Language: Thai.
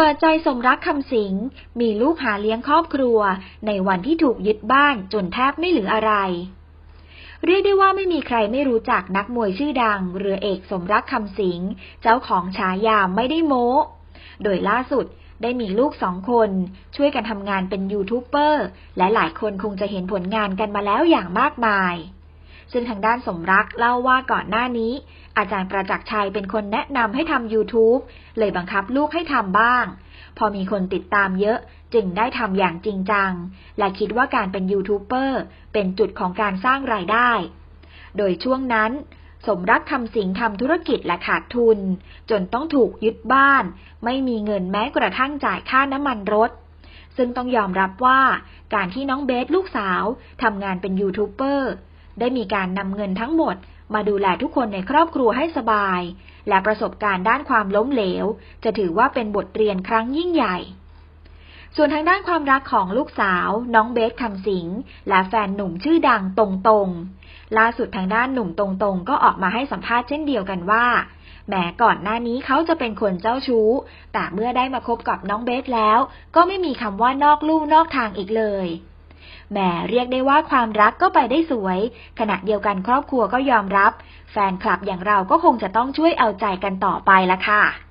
เปิดใจสมรักคำสิง มีลูกหาเลี้ยงครอบครัว ในวันที่ถูกยึดบ้านจนแทบไม่เหลืออะไร เรียกได้ว่าไม่มีใครไม่รู้จักนักมวยชื่อดัง เรือเอกสมรักคำสิง เจ้าของฉายาไม่ได้โม้ โดยล่าสุดได้มีลูกสองคน ช่วยกันทำงานเป็นยูทูบเบอร์ และหลายคนคงจะเห็นผลงานกันมาแล้วอย่างมากมาย ซึ่งทางด้านสมรักเล่าว่าก่อนหน้านี้ อาจารย์ประจักษ์ชัยเป็นคนแนะนำให้ทำ YouTube เลยบังคับลูกให้ทำบ้าง พอมีคนติดตามเยอะจึงได้ทำอย่างจริงจัง และคิดว่าการเป็นยูทูบเบอร์เป็นจุดของการสร้างรายได้ โดยช่วงนั้นสมรักคำสิงทำธุรกิจและขาดทุน จนต้องถูกยึดบ้าน ไม่มีเงินแม้กระทั่งจ่ายค่าน้ำมันรถ ซึ่งต้องยอมรับว่า การที่น้องเบสลูกสาวทำงานเป็นยูทูบเบอร์ ได้มีการนำเงินทั้งหมด มาดูแลทุกคนในครอบครัวให้สบาย และประสบการณ์ด้านความล้มเหลว จะถือว่าเป็นบทเรียนครั้งยิ่งใหญ่ ส่วนทางด้านความรักของลูกสาว น้องเบสคำสิง และแฟนหนุ่มชื่อดังตรงตรงล่าสุดทางด้านหนุ่มตรงตรงก็ออกมาให้สัมภาษณ์เช่นเดียวกันว่าแหมก่อนหน้านี้เขาจะเป็นคนเจ้าชู้ แต่เมื่อได้มาคบกับน้องเบสแล้ว ก็ไม่มีคำว่านอกลู่นอกทางอีกเลย แหมเรียกได้ว่าความรักก็ไปได้สวย ขณะเดียวกันครอบครัวก็ยอมรับ แฟนคลับอย่างเราก็คงจะต้องช่วยเอาใจกันต่อไปละค่ะ